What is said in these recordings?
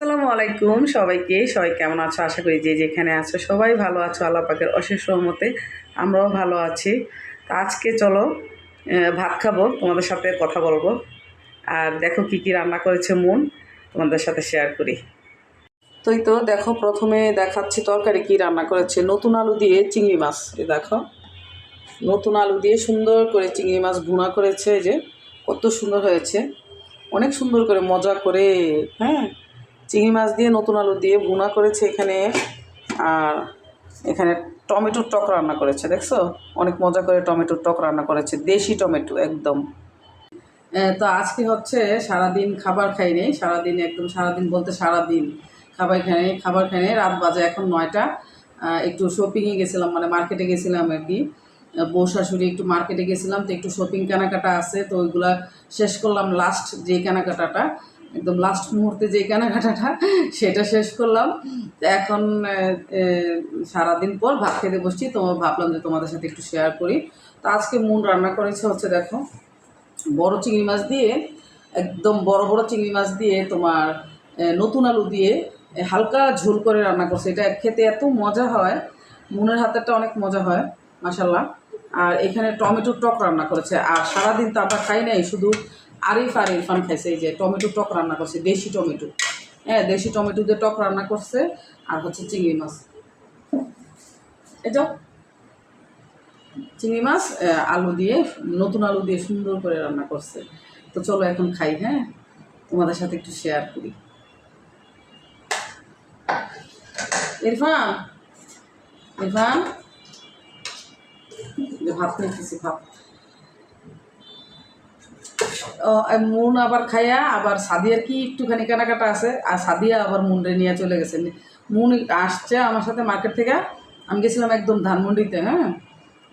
আসসালামু আলাইকুম সবাইকে। সবাই কেমন আছো? আশা করি যে যেখানে আছো সবাই ভালো আছো, আল্লাহ পাকের অশেষ রহমতে আমরাও ভালো আছি। তো আজকে চলো ভাত খাব, তোমাদের সাথে কথা বলব। আর দেখো কি কি রান্না করেছে মন, তোমাদের সাথে শেয়ার করি। তুই তো দেখো প্রথমে দেখাচ্ছি তরকারি কি রান্না করেছে। নতুন আলু দিয়ে চিংড়ি মাছ এই দেখো। নতুন আলু দিয়ে সুন্দর করে চিংড়ি মাছ ভুনা করেছে যে। কত সুন্দর হয়েছে। অনেক সুন্দর করে মজা করে হ্যাঁ? চিংড়ি মাছ দিয়ে নতুন আলু দিয়ে ভুনা করেছে এখানে। আর এখানে টমেটোর টক রান্না করেছে, দেখছ? অনেক মজা করে টমেটোর টক রান্না করেছে, দেশি টমেটো একদম। তো আজকে হচ্ছে সারাদিন খাবার খাই খাইনি সারাদিন একদম সারাদিন বলতে সারাদিন খাবার খাই নেই, খাবার খাইনি রাত বাজে এখন নয়টা। একটু শপিংয়ে গেছিলাম মানে মার্কেটে গেছিলাম আর কি। বউ শাশুড়ি একটু মার্কেটে গেছিলাম, তো একটু শপিং কেনাকাটা আছে, তো ওইগুলা শেষ করলাম লাস্ট যে কেনাকাটাটা। একদম লাস্ট মুহূর্তে যে কেনাকাটাটা, সেটা শেষ করলাম। এখন সারাদিন পর ভাত খেতে বসছি। তো ভাবলাম যে তোমাদের সাথে একটু শেয়ার করি। তো আজকে মুন রান্না করেছে হচ্ছে দেখো, বড় চিংড়ি মাছ দিয়ে, একদম বড় বড় চিংড়ি মাছ দিয়ে তোমার নতুন আলু দিয়ে হালকা ঝোল করে রান্না করছে। এটা খেতে এত মজা হয়, মনের হাতেরটা অনেক মজা হয় মাসাল্লাহ আর এখানে টমেটোর টক রান্না করেছে। আর সারাদিন তো আমরা খাই নাই, শুধু আরিফ আর ইরফান খাইছে, এই যে টমেটো টক রান্না করছে, দেশি টমেটো। হ্যাঁ দেশি টমেটো দিয়ে টক রান্না করছে, আর হচ্ছে চিংড়ি মাছ। এটা চিংড়ি মাছ আলু দিয়ে, নতুন আলু দিয়ে সুন্দর করে রান্না করছে। তো চলো এখন খাই হ্যাঁ? তোমাদের সাথে একটু শেয়ার করি। ইরফান ইরফান। ভাত নিতেছি ভাত। মুন আবার খাইয়া আবার সাদিয়ার কি একটুখানি কেনাকাটা আছে? আর সাদিয়া আবার মুন্ডে নিয়ে চলে গেছে। মুন আসছে আমার সাথে মার্কেট থেকে। আমি গেছিলাম একদম ধানমন্ডিতে হ্যাঁ?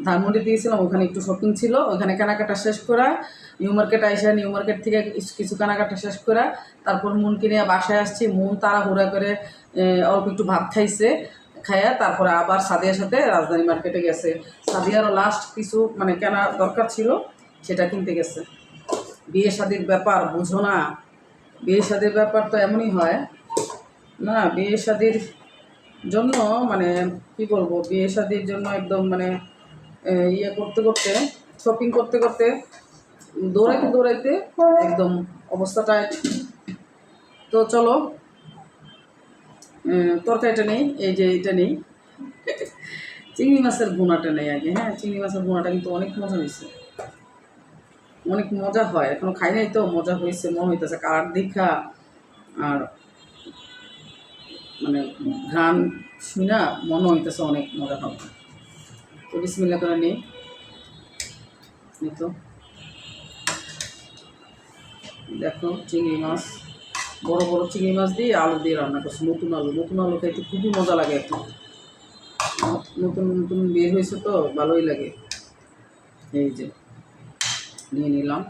ধানমন্ডিতে গেছিলাম ওখানে একটু শপিং ছিল। ওখানে কেনাকাটা শেষ করা নিউ মার্কেট আইসা, নিউ মার্কেট থেকে কিছু- কেনাকাটা শেষ করা তারপর মুনকে নিয়ে বাসায় আসছি। মুন তারা হুড়া করে অল্প একটু ভাত খাইছে, খাইয়া তারপরে আবার সাদিয়ার সাথে রাজধানী মার্কেটে গেছে। সাদিয়ারও লাস্ট কিছু মানে কেনা দরকার ছিল, সেটা কিনতে গেছে। বিয়ে শাদির ব্যাপার বুঝো না। বিয়ে শাদির ব্যাপার তো এমনই হয়। না বিয়ে শাদির জন্য মানে কি বলব বিয়ে শাদির জন্য একদম মানে ইয়ে করতে করতে শপিং করতে করতে, দৌড়াইতে দৌড়াইতে একদম অবস্থাটা তো চলো তরকারিটা নেই, এই যে এটা নেই। চিংড়ি মাছের বোনাটা নেই আগে হ্যাঁ চিংড়ি মাছের বোনাটা কিন্তু অনেক মজা হয়েছে। অনেক মজা হয়। এখনও খাই নাই তো, মজা হয়েছে, মনে হইতেছে কালার দীক্ষা আর মানে ঘ্রাণ শুনা মনে হইতেছে অনেক মজা হবে। তো বিসমিল্লা করে নেই। তো। দেখো, চিংড়ি মাছ। বড় বড় চিংড়ি মাছ দিয়ে আলু দিয়ে রান্না করছে, নতুন আলু। নতুন আলু খাইতে খুবই মজা লাগে এখন। নতুন নতুন বের হয়েছে তো, ভালোই লাগে। এই যে। নিয়ে নিলাম।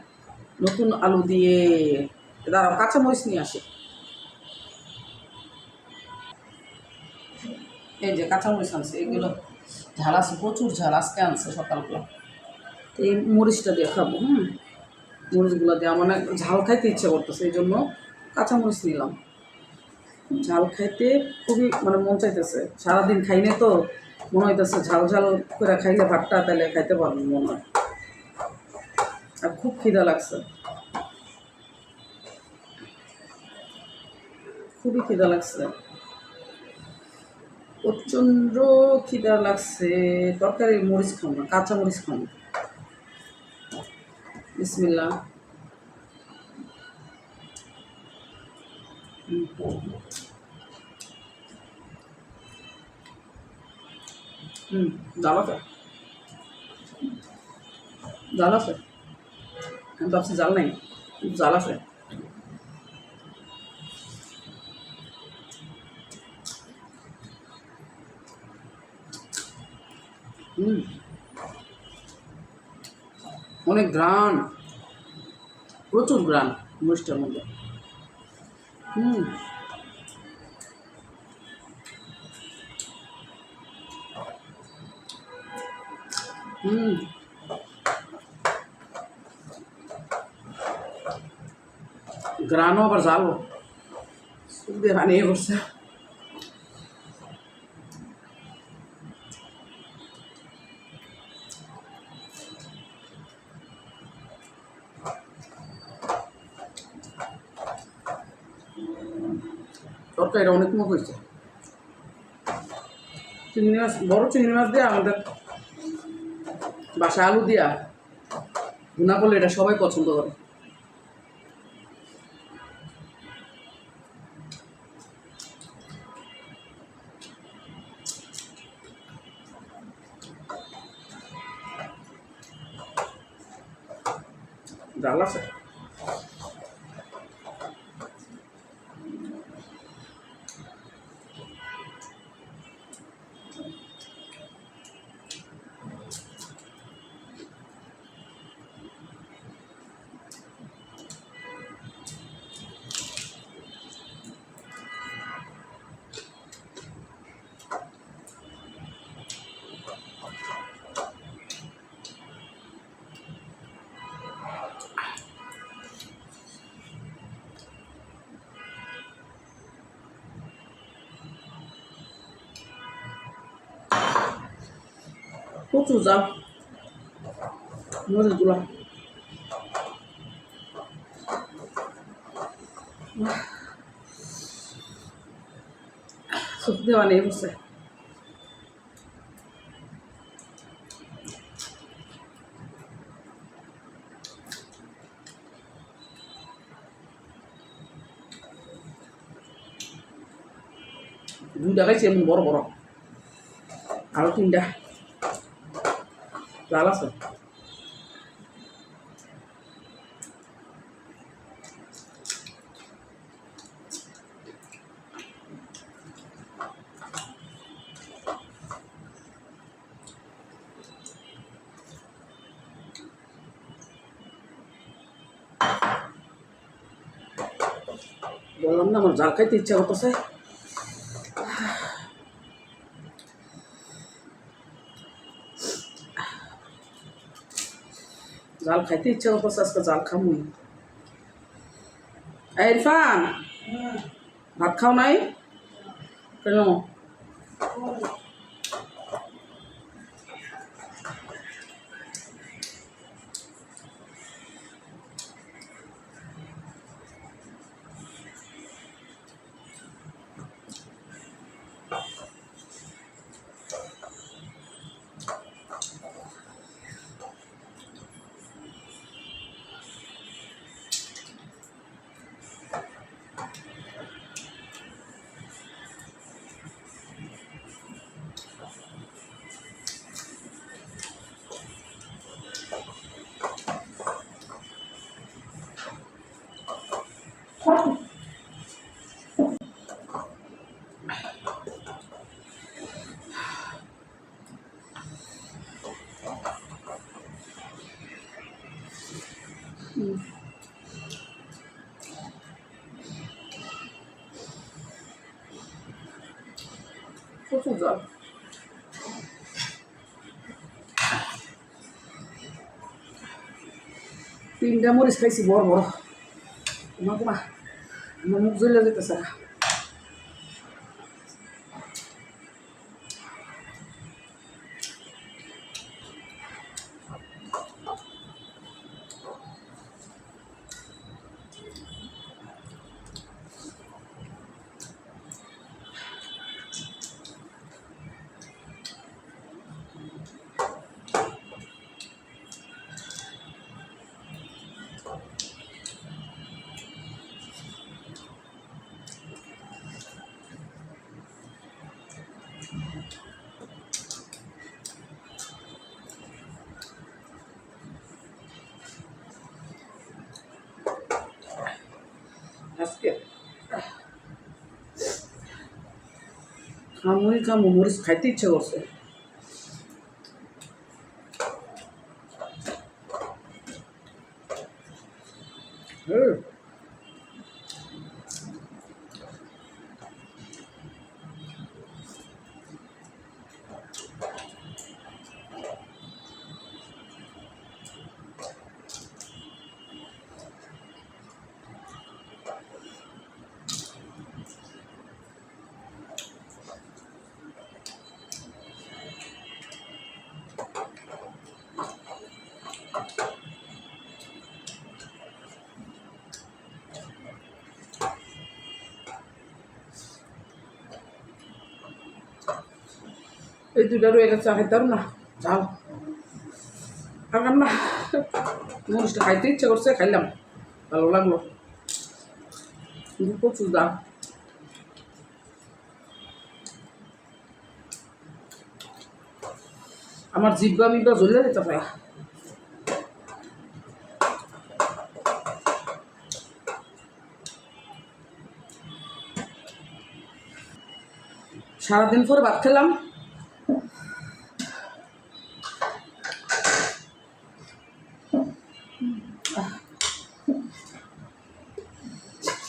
নতুন আলু দিয়ে, দাঁড়াও, কাঁচামরিচ নিয়ে আসে। এই যে কাঁচামরিচ আনছে, এগুলো ঝাল আছে, প্রচুর ঝাল, আজকে আনছে সকালবেলা। তো এই মরিচটা দিয়ে খাব, হুম? মরিচগুলো দিয়ে, আমার না ঝাল খাইতে ইচ্ছে করতেছে, এই জন্য কাঁচামরিচ নিলাম। ঝাল খাইতে খুবই মানে মন চাইতেছে, সারাদিন খাইনি তো, মনে হইতেছে ঝাল ঝাল করে খাইলে ভাতটা তাহলে খাইতে পারব মনে হয়। আর খুব খিদা লাগছে খুবই খিদা লাগছে প্রচণ্ড খিদা লাগছে তরকারি মরিচ খাও না কাঁচা মরিচ না বিসমিল্লা হুম জাল আছে আমি ভাবছি জাল নাই জাল আছে। অনেক গ্রান। প্রচুর গ্রান মরিচটার মধ্যে। হুম। হুম। চোখ দিয়ে বানিয়ে বসছে তরকারিটা অনেক মুখ হয়েছে। চিংড়ি মাছ, বড় চিংড়ি মাছ দিয়ে আমাদের বাসা আলু দিয়া ভুনা করলে এটা সবাই পছন্দ করে। জাল আছে প্রচুর জাল মরিচগুলো সুপ দেওয়া নেই বসে দুইটা খাইছি এমন বড় বড় আরও তিনটা জাল আছে? বললাম না আমার জাল খাইতে ইচ্ছা করতেছে। জাল খাইতে ইচ্ছা করতেছে আজকে জাল খামুই। ইরফান ভাত খাও নাই? কেন? প্রচুর জল। তিনটা মরিচ খাইছি বড় বড়। মা আমার মুখ জ্বলে যেতেছে না। খামুই আমার মরিচ খাইতে ইচ্ছে করছে হুম এই দুইটা রয়ে গেছে আর খাইতে পারব না। যাও। খাইলাম না। মরিচটা খাইতে ইচ্ছে করছে, খাইলাম। ভালো লাগল। প্রচুর দাম আমার জিব্বা মিব্বা জ্বলে যেতে পারে। সারাদিন পরে ভাত খেলাম।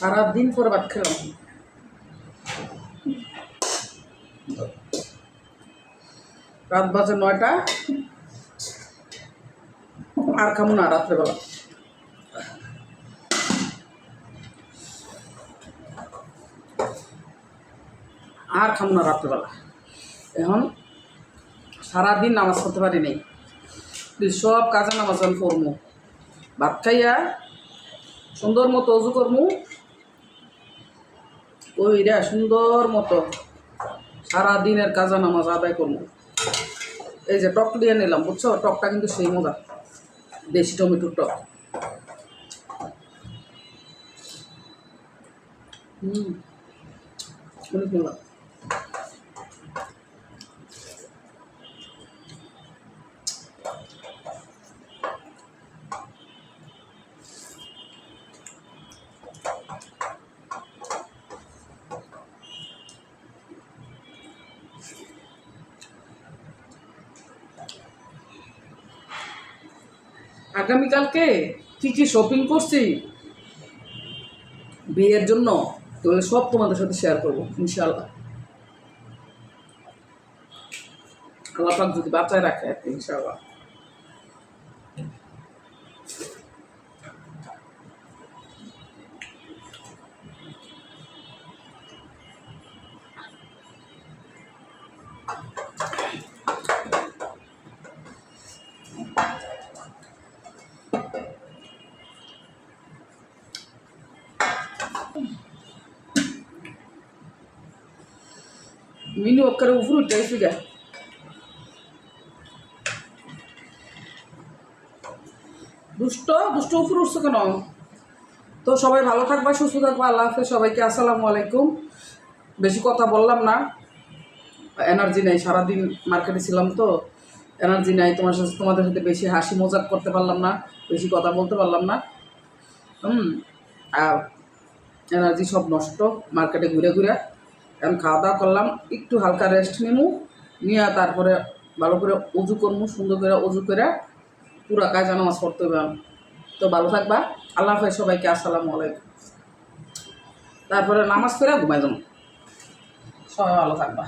সারাদিন পর ভাত খেলাম। রাত বাজে নয়টা। আর খামো না রাত্রেবেলা। আর খামো না রাত্রেবেলা। এখন সারাদিন নামাজ পড়তে পারি নাই। সব কাজে নামাজ আমি ভাত খাইয়া সুন্দর মতো অজু করমু। ওইরা সুন্দর মতো সারাদিনের কাজা নামাজ আদায় করব। এই যে টক দিয়ে নিলাম, বুঝছ? টকটা কিন্তু সেই মজা। দেশি টমেটোর টক। হুম, অনেক মজা। আগামীকালকে কি কি শপিং করছি? বিয়ের জন্য তাহলে সব তোমাদের সাথে শেয়ার করব ইনশাল্লাহ আল্লাহ যদি বাঁচায় রাখে ইনশাল্লাহ মিনি ఒక్కరు ఉఫురు టేస్ట్గా দুষ্ট দুষ্ট উফুর উঠছে কেন তো সবাই ভালো থাকবা সুস্থ থাকবা আল্লাহ হাফেজ সবাইকে আসসালামু আলাইকুম বেশি কথা বললাম না এনার্জি নাই সারাদিন মার্কেটে ছিলাম তো এনার্জি নাই তোমার সাথে তোমাদের সাথে বেশি হাসি মজাক করতে পারলাম না বেশি কথা বলতে পারলাম না হুম আর এনার্জি সব নষ্ট মার্কেটে ঘুরে ঘুরে এখন খাওয়া দাওয়া করলাম, একটু হালকা রেস্ট নিমু, নিয়ে তারপরে ভালো করে উজু করব সুন্দর করে উজু করে পুরা কাজ নামাজ পড়তে হবে তো ভালো থাকবা, আল্লাহ হাফেজ, সবাইকে আসসালামু আলাইকুম। তারপরে নামাজ করে ঘুমাই যাব। সবাই ভালো থাকবা।